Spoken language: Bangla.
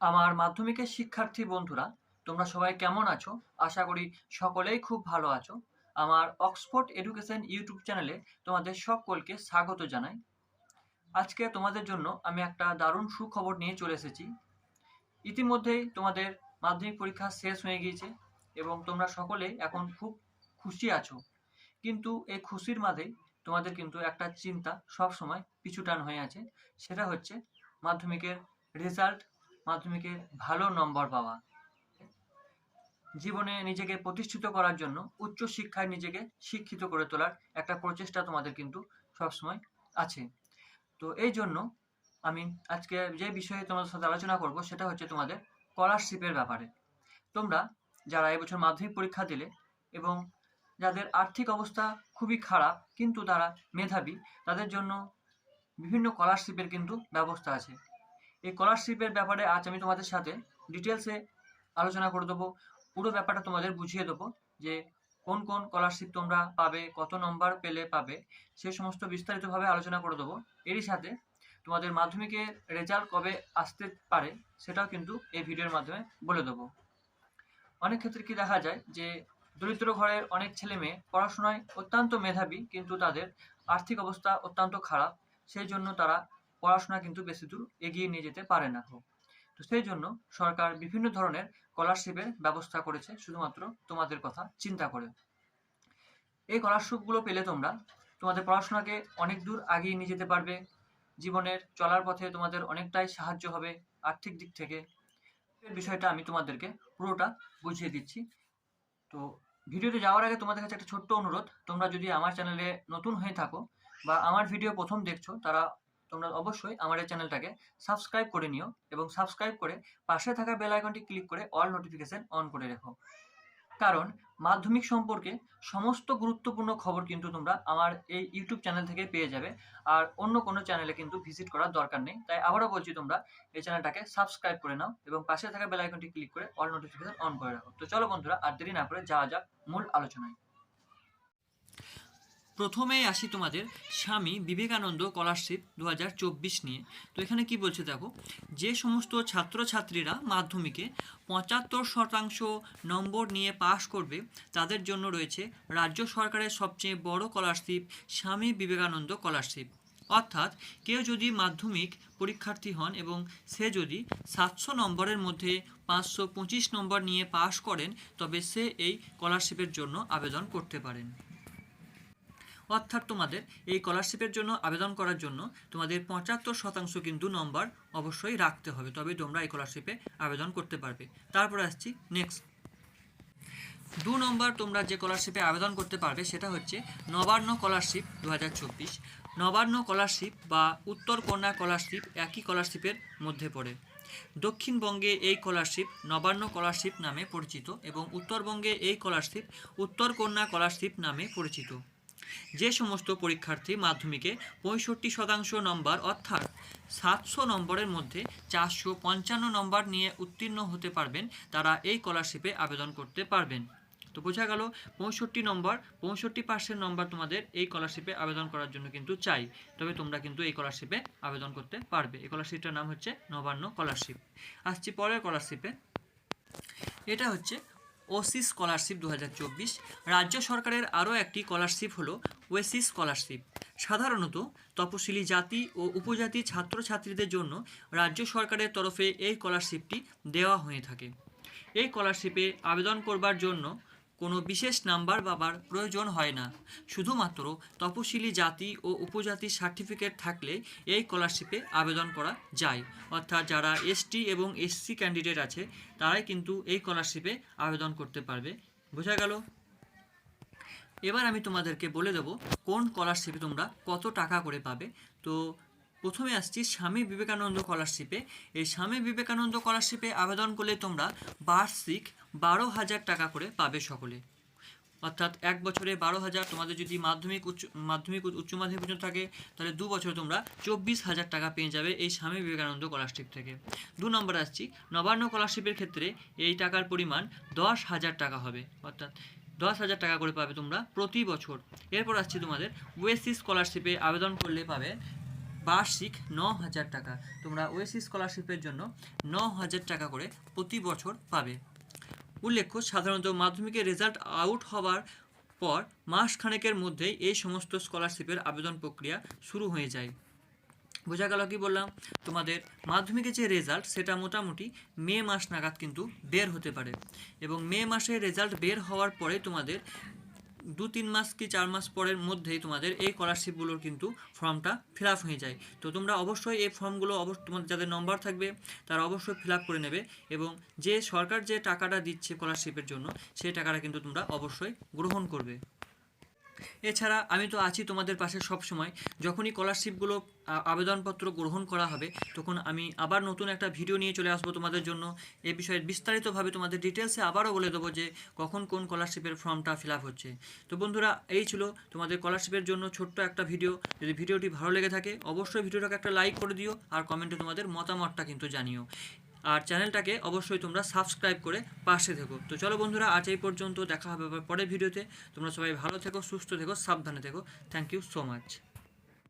আমার মাধ্যমিকের শিক্ষার্থী বন্ধুরা, তোমরা সবাই কেমন আছো? আশা করি সকলেই খুব ভালো আছো। আমার অক্সফোর্ড এডুকেশন ইউটিউব চ্যানেলে তোমাদের সকলকে স্বাগত জানাই। আজকে তোমাদের জন্য আমি একটা দারুণ সুখবর নিয়ে চলে এসেছি। ইতিমধ্যেই তোমাদের মাধ্যমিক পরীক্ষা শেষ হয়ে গিয়েছে এবং তোমরা সকলে এখন খুব খুশি আছো। কিন্তু এই খুশির মাঝেই তোমাদের কিন্তু একটা চিন্তা সব সময় পিছুটান হয়ে আছে। সেটা হচ্ছে মাধ্যমিকের রেজাল্ট মাধ্যমিকে ভালো নম্বর পাওয়া। জীবনে নিজেকে প্রতিষ্ঠিত করার জন্য উচ্চ শিক্ষায় নিজেকে শিক্ষিত করে তোলার একটা প্রচেষ্টা তোমাদের কিন্তু সবসময় আছে। তো এই জন্য আমি আজকে যে বিষয়ে তোমাদের সাথে আলোচনা করব সেটা হচ্ছে তোমাদের স্কলারশিপের ব্যাপারে। তোমরা যারা এবছর মাধ্যমিক পরীক্ষা দিলে এবং যাদের আর্থিক অবস্থা খুবই খারাপ কিন্তু তারা মেধাবী, তাদের জন্য বিভিন্ন স্কলারশিপের কিন্তু ব্যবস্থা আছে। এই স্কলারশিপের ব্যাপারে আজ আমি তোমাদের সাথে ডিটেলসে আলোচনা করে দেবো। পুরো ব্যাপারটা তোমাদের বুঝিয়ে দেবো যে কোন কোন স্কলারশিপ তোমরা পাবে, কত নম্বর পেলে পাবে, সে সমস্ত বিস্তারিতভাবে আলোচনা করে দেবো। এরই সাথে তোমাদের মাধ্যমিকের রেজাল্ট কবে আসতে পারে সেটাও কিন্তু এই ভিডিওর মাধ্যমে বলে দেবো। অনেক ক্ষেত্রে কি দেখা যায় যে দরিদ্র ঘরের অনেক ছেলে মেয়ে পড়াশোনায় অত্যন্ত মেধাবী, কিন্তু তাদের আর্থিক অবস্থা অত্যন্ত খারাপ, সেই জন্য তারা পড়াশোনা কিন্তু বেশি দূর এগিয়ে নিয়ে যেতে পারে না তো সেই জন্য সরকার বিভিন্ন ধরনের স্কলারশিপের ব্যবস্থা করেছে শুধুমাত্র তোমাদের কথা চিন্তা করে। এই স্কলারশিপগুলো পেলে তোমরা তোমাদের পড়াশোনাকে অনেক দূর এগিয়ে নিয়ে যেতে পারবে। জীবনের চলার পথে তোমাদের অনেকটাই সাহায্য হবে আর্থিক দিক থেকে। এই বিষয়টা আমি তোমাদেরকে পুরোটা বুঝিয়ে দিচ্ছি। তো ভিডিওতে যাওয়ার আগে তোমাদের কাছে একটা ছোট্ট অনুরোধ, তোমরা যদি আমার চ্যানেলে নতুন হয়ে থাকো বা আমার ভিডিও প্রথম দেখছ, তারা তোমরা অবশ্যই আমার এই চ্যানেলটাকে সাবস্ক্রাইব করে নিও এবং সাবস্ক্রাইব করে পাশে থাকা বেল আইকনটি ক্লিক করে অল নোটিফিকেশন অন করে রেখো। কারণ মাধ্যমিক সম্পর্কে সমস্ত গুরুত্বপূর্ণ খবর কিন্তু তোমরা আমার এই ইউটিউব চ্যানেল থেকে পেয়ে যাবে আর অন্য কোনো চ্যানেলে কিন্তু ভিজিট করার দরকার নেই। তাই আবারও বলছি তোমরা এই চ্যানেলটাকে সাবস্ক্রাইব করে নাও এবং পাশে থাকা বেল আইকনটি ক্লিক করে অল নোটিফিকেশন অন করে রাখো। তো চলো বন্ধুরা, আর দেরি না করে যাওয়া যাক মূল আলোচনায়। প্রথমেই আসি তোমাদের স্বামী বিবেকানন্দ স্কলারশিপ দু হাজার চব্বিশ নিয়ে। তো এখানে কি বলছে দেখো, যে সমস্ত ছাত্রছাত্রীরা মাধ্যমিকে পঁচাত্তর শতাংশ নম্বর নিয়ে পাশ করবে, তাদের জন্য রয়েছে রাজ্য সরকারের সবচেয়ে বড় স্কলারশিপ, স্বামী বিবেকানন্দ স্কলারশিপ। অর্থাৎ কেউ যদি মাধ্যমিক পরীক্ষার্থী হন এবং সে যদি সাতশো নম্বরের মধ্যে পাঁচশো পঁচিশ নম্বর নিয়ে পাশ করেন, তবে সে এই স্কলারশিপের জন্য আবেদন করতে পারেন। অর্থাৎ তোমাদের এই স্কলারশিপের জন্য আবেদন করার জন্য তোমাদের পঁচাত্তর শতাংশ কিন্তু নম্বর অবশ্যই রাখতে হবে তবে তোমরা এই স্কলারশিপে আবেদন করতে পারবে। তারপরে আসছি নেক্সট দু নম্বর তোমরা যে স্কলারশিপে আবেদন করতে পারবে সেটা হচ্ছে নবান্ন স্কলারশিপ দু হাজার চব্বিশ। নবান্ন স্কলারশিপ বা উত্তর কন্যা স্কলারশিপ একই স্কলারশিপের মধ্যে পড়ে। দক্ষিণবঙ্গে এই স্কলারশিপ নবান্ন স্কলারশিপ নামে পরিচিত এবং উত্তরবঙ্গে এই স্কলারশিপ উত্তর কন্যা স্কলারশিপ নামে পরিচিত। যে সমস্ত পরীক্ষার্থী মাধ্যমিকে পঁয়ষট্টি শতাংশ নম্বর, অর্থাৎ সাতশো নম্বরের মধ্যে চারশো পঞ্চান্ন নম্বর নিয়ে উত্তীর্ণ হতে পারবেন, তারা এই স্কলারশিপে আবেদন করতে পারবেন। তো বোঝা গেল, পঁয়ষট্টি নম্বর, পঁয়ষট্টি পার্সেন্ট নম্বর তোমাদের এই স্কলারশিপে আবেদন করার জন্য কিন্তু চাই। তবে তোমরা কিন্তু এই স্কলারশিপে আবেদন করতে পারবে। এই স্কলারশিপটার নাম হচ্ছে নবান্ন স্কলারশিপ আসছি পরের স্কলারশিপে এটা হচ্ছে ওসি স্কলারশিপ দু হাজার চব্বিশ। রাজ্য সরকারের আরও একটি স্কলারশিপ হলো ওয়েসি স্কলারশিপ। সাধারণত তপশিলি জাতি ও উপজাতি ছাত্রছাত্রীদের জন্য রাজ্য সরকারের তরফে এই স্কলারশিপটি দেওয়া হয়ে থাকে। এই স্কলারশিপে আবেদন করবার জন্য কোনো বিশেষ নাম্বার বাবার প্রয়োজন হয় না। শুধুমাত্র তপশিলি জাতি ও উপজাতির সার্টিফিকেট থাকলে এই স্কলারশিপে আবেদন করা যায়। অর্থাৎ যারা এসটি এবং এসসি ক্যান্ডিডেট আছে, তারাই কিন্তু এই স্কলারশিপে আবেদন করতে পারবে। বোঝা গেল? এবার আমি তোমাদেরকে বলে দেবো কোন স্কলারশিপে তোমরা কত টাকা করে পাবে। তো প্রথমে আসছি স্বামী বিবেকানন্দ স্কলারশিপে। এই স্বামী বিবেকানন্দ স্কলারশিপে আবেদন করলে তোমরা বার্ষিক বারো হাজার টাকা করে পাবে সকলে। অর্থাৎ এক বছরে বারো হাজার, তোমাদের যদি মাধ্যমিক উচ্চ মাধ্যমিক উচ্চ মাধ্যমিক পর্যন্ত থাকে, তাহলে দু বছরে তোমরা চব্বিশ হাজার টাকা পেয়ে যাবে এই স্বামী বিবেকানন্দ স্কলারশিপ থেকে। দু নম্বর আসছি, নবান্ন স্কলারশিপের ক্ষেত্রে এই টাকার পরিমাণ দশ হাজার টাকা হবে। অর্থাৎ দশ হাজার টাকা করে পাবে তোমরা প্রতি বছর। এরপর আসছি তোমাদের ওয়েসি স্কলারশিপে আবেদন করলে পাবে বার্ষিক ন হাজার টাকা। তোমরা ওএসি স্কলারশিপের জন্য ন হাজার টাকা করে প্রতি বছর পাবে। উল্লেখ্য, সাধারণত মাধ্যমিকের রেজাল্ট আউট হওয়ার পর মাস খানেকের মধ্যেই এই সমস্ত স্কলারশিপের আবেদন প্রক্রিয়া শুরু হয়ে যায়। বোঝা গেল কি বললাম? তোমাদের মাধ্যমিকের যে রেজাল্ট, সেটা মোটামুটি মে মাস নাগাদ কিন্তু বের হতে পারে। এবং মে মাসে রেজাল্ট বের হওয়ার পরে তোমাদের দু তিন মাস কি চার মাস পরের মধ্যেই তোমাদের এই স্কলারশিপগুলোর কিন্তু ফর্মটা ফিল হয়ে যায়। তো তোমরা অবশ্যই এই ফর্মগুলো অবশ্য তোমাদের যাদের নম্বর থাকবে, তারা অবশ্যই ফিল করে নেবে এবং যে সরকার যে টাকাটা দিচ্ছে স্কলারশিপের জন্য, সেই টাকাটা কিন্তু তোমরা অবশ্যই গ্রহণ করবে। এছাড়া আমি তো আছি তোমাদের পাশে সব সময় যখনই স্কলারশিপগুলো আবেদনপত্র গ্রহণ করা হবে, তখন আমি আবার নতুন একটা ভিডিও নিয়ে চলে আসব তোমাদের জন্য। এ বিষয়ে বিস্তারিতভাবে তোমাদের ডিটেলসে আবারও বলে দেবো যে, কখন কোন স্কলারশিপের ফর্মটা ফিল হচ্ছে। তো বন্ধুরা, এই ছিল তোমাদের স্কলারশিপের জন্য ছোট্ট একটা ভিডিও যদি ভিডিওটি ভালো লেগে থাকে, অবশ্যই ভিডিওটাকে একটা লাইক করে দিও, আর কমেন্টে তোমাদের মতামতটা কিন্তু জানিও। আর চ্যানেলটাকে অবশ্যই তোমরা সাবস্ক্রাইব করে পাশে থেকো। তো চলো বন্ধুরা, আজ এই পর্যন্ত, দেখা হবে পরের ভিডিওতে। তোমরা সবাই ভালো থেকো, সুস্থ থেকো, সাবধানে থেকো। Thank you so much